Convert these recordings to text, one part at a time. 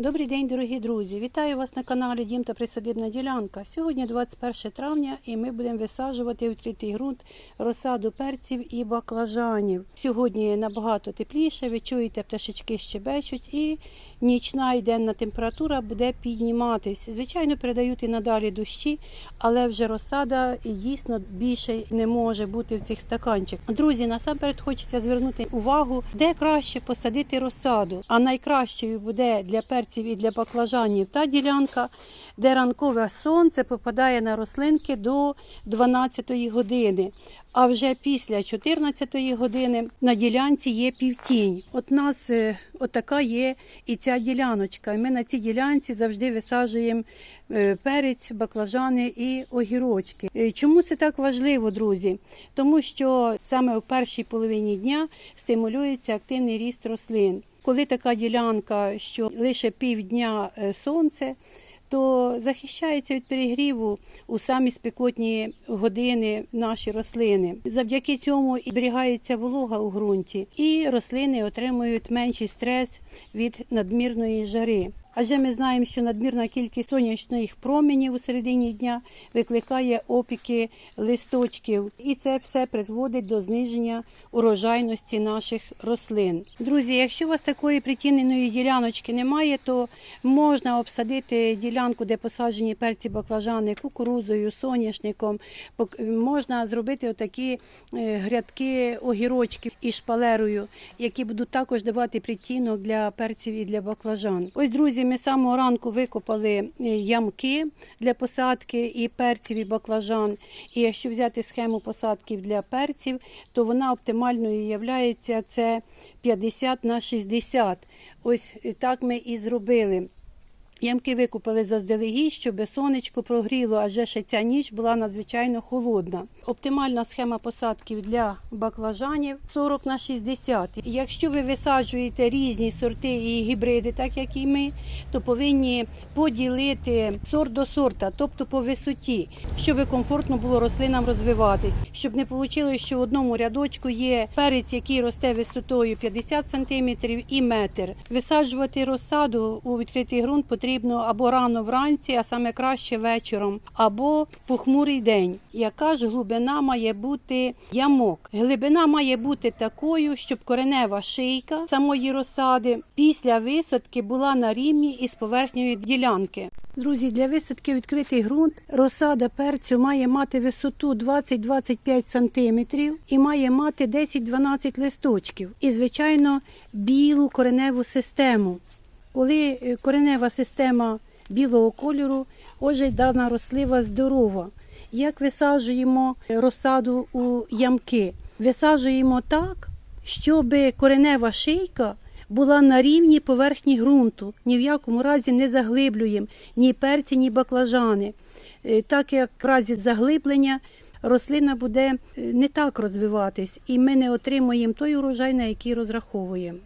Добрий день, дорогі друзі! Вітаю вас на каналі Дім та Присадибна ділянка. Сьогодні 21 травня і ми будемо висаджувати у тритий ґрунт розсаду перців і баклажанів. Сьогодні набагато тепліше, ви чуєте, пташечки щебечуть і нічна і денна температура буде підніматись. Звичайно, передають і надалі дощі, але вже розсада дійсно більше не може бути в цих стаканчиках. Друзі, насамперед хочеться звернути увагу, де краще посадити розсаду. А найкращою буде для перців і для баклажанів та ділянка, де ранкове сонце попадає на рослинки до 12 години. А вже після 14-ї години на ділянці є півтінь. От у нас е, отака є і ця діляночка. І ми на цій ділянці завжди висаджуємо е, перець, баклажани і огірочки. Е, Чому це так важливо, друзі? Тому що саме у першій половині дня стимулюється активний ріст рослин. Коли така ділянка, що лише півдня е, сонце, то захищається від перегріву у самі спекотні години наші рослини. Завдяки цьому і зберігається волога у ґрунті, і рослини отримують менший стрес від надмірної жари. Адже ми знаємо, що надмірна кількість сонячних променів у середині дня викликає опіки листочків, і це все призводить до зниження урожайності наших рослин. Друзі, якщо у вас такої притіненої діляночки немає, то можна обсадити ділянку, де посаджені перці баклажани, кукурузою, соняшником. Можна зробити отакі е, грядки огірочків із шпалерою, які будуть також давати притінок для перців і для баклажан. Ось, друзі, ми з самого ранку викопали е, ямки для посадки і перців, і баклажан. І якщо взяти схему посадків для перців, то вона оптимальною являється це 50 на 60. Ось так ми і зробили. Ямки викупили заздалегідь, щоб сонечко прогріло, адже ще ця ніч була надзвичайно холодна. Оптимальна схема посадків для баклажанів 40 на 60. І Якщо ви висаджуєте різні сорти і гібриди, так як і ми, то повинні поділити сорт до сорта, тобто по висоті, щоб комфортно було рослинам розвиватись, щоб не вийшло, що в одному рядочку є перець, який росте висотою 50 см і метр. Висаджувати розсаду у відкритий ґрунт потрібно або рано вранці, а саме краще вечором, або похмурий день. Яка ж глибина має бути ямок? Глибина має бути такою, щоб коренева шийка самої розсади після висадки була на рівні із поверхнею ділянки. Друзі, для висадки відкритий ґрунт розсада перцю має мати висоту 20-25 см і має мати 10-12 листочків. І, звичайно, білу кореневу систему. Коли е, коренева система білого кольору, отже, дана рослива здорова. Як висаджуємо розсаду у ямки? Висаджуємо так, щоб коренева шийка була на рівні поверхні ґрунту. Ні в якому разі не заглиблюємо ні перці, ні баклажани. Е, Так як в разі заглиблення рослина буде е, не так розвиватись, і ми не отримуємо той урожай, на який розраховуємо.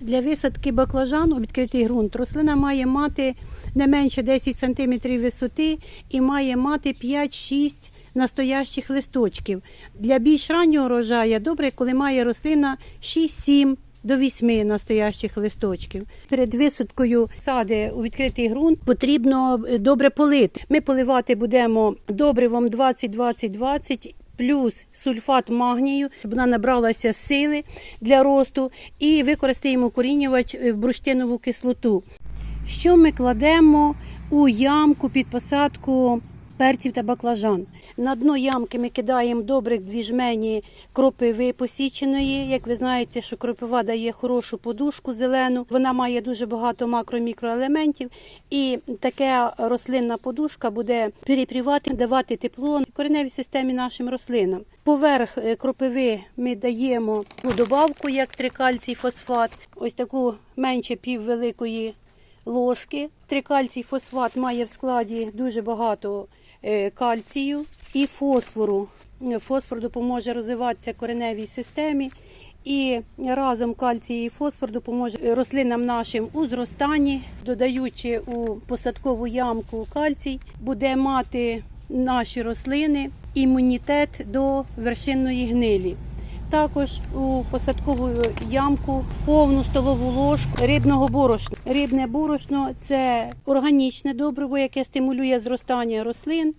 Для висадки баклажан у відкритий ґрунт рослина має мати не менше 10 см висоти і має мати 5-6 настоящих листочків. Для більш раннього урожаю добре, коли має рослина 6-7 до 8 настоящих листочків. Перед висадкою сади у відкритий ґрунт потрібно е, добре полити. Ми поливати будемо добривом 20-20-20 плюс сульфат магнію, щоб вона набралася сили для росту, і використаємо корінювач в бурштинову кислоту. Що ми кладемо у ямку під посадку перців та баклажан? На дно ямки ми кидаємо добрих дві жмені кропиви посіченої. Як ви знаєте, що кропива дає хорошу подушку зелену, вона має дуже багато макро-мікроелементів, і така рослинна подушка буде перепрівати, давати тепло кореневій системі нашим рослинам. Поверх е, кропиви ми даємо добавку, як трикальцій фосфат, ось таку менше піввеликої ложки. Трикальцій фосфат має в складі дуже багато кальцію і фосфору. Е, Фосфор допоможе розвиватися кореневій системі. І разом кальцій і фосфор допоможе рослинам нашим у зростанні, додаючи у посадкову ямку кальцій, буде мати наші рослини імунітет до вершинної гнилі. Також у посадкову ямку повну столову ложку рибного борошна. Рибне борошно це органічне добриво, яке стимулює зростання рослин,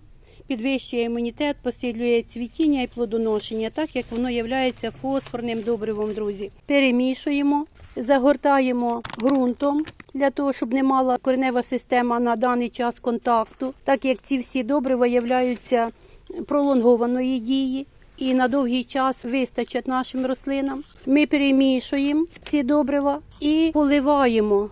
підвищує імунітет, посилює цвітіння і плодоношення, так як воно є фосфорним добривом, друзі. Перемішуємо, загортаємо ґрунтом для того, щоб не мала коренева система на даний час контакту, так як ці всі добрива являються пролонгованої дії. І на довгий час вистачать нашим рослинам. Ми перемішуємо ці добрива і поливаємо.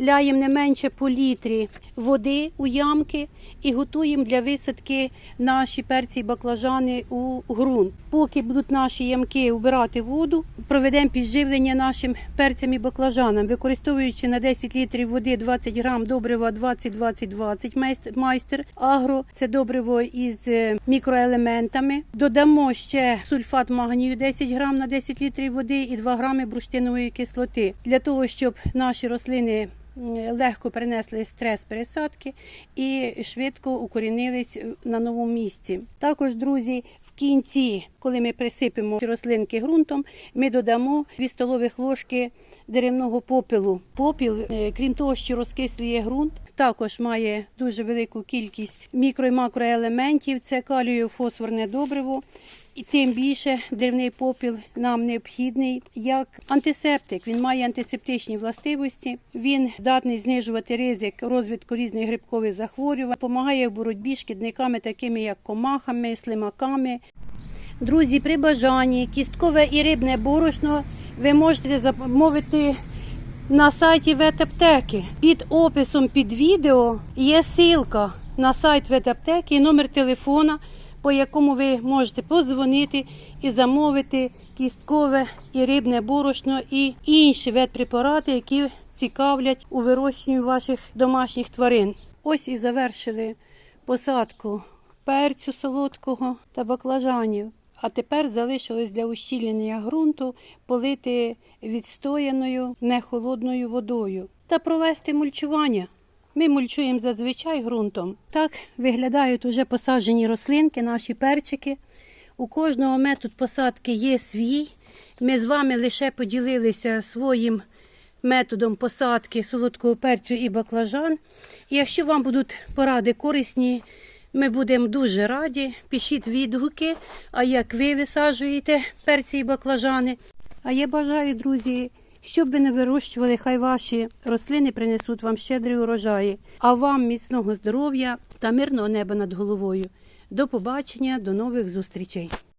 Ляємо не менше по літрі води у ямки і готуємо для висадки наші перці і баклажани у ґрунт. Поки будуть наші ямки вбирати воду, проведемо підживлення нашим перцям і баклажанам, використовуючи на 10 літрів води 20 грам добрива 20-20-20 майстер- агро. Це добриво із е, мікроелементами. Додамо ще сульфат магнію 10 грам на 10 літрів води і 2 грами бурштинової кислоти для того, щоб наші рослини легко перенесли стрес пересадки і швидко укорінились на новому місці. Також, друзі, в кінці, коли ми присипемо рослинки ґрунтом, ми додамо 2 столових ложки деревного попелу. Попіл, е, крім того, що розкислює ґрунт, також має дуже велику кількість мікро і макроелементів. Це калію фосфорне добриво. І тим більше деревний попіл нам необхідний як антисептик. Він має антисептичні властивості. Він здатний знижувати ризик розвитку різних грибкових захворювань, допомагає в боротьбі з шкідниками, такими як комахами, слимаками. Друзі, при бажанні кісткове і рибне борошно ви можете замовити на сайті ветаптеки. Під описом під відео є ссылка на сайт ветаптеки і номер телефона, по якому ви можете подзвонити і замовити кісткове і рибне борошно і інші ветпрепарати, які цікавлять у вирощенні ваших домашніх тварин. Ось і завершили посадку перцю солодкого та баклажанів. А тепер залишилось для ущільнення ґрунту полити відстояною нехолодною водою та провести мульчування. Ми мульчуємо зазвичай ґрунтом. Так виглядають уже посаджені рослинки, наші перчики. У кожного метод посадки є свій. Ми з вами лише поділилися своїм методом посадки солодкого перцю і баклажан. Якщо вам будуть поради корисні, ми будемо дуже раді. Пишіть відгуки, а як ви висаджуєте перці і баклажани. А я бажаю, друзі, щоб ви не вирощували, хай ваші рослини принесуть вам щедрі урожаї, а вам міцного здоров'я та мирного неба над головою. До побачення, до нових зустрічей.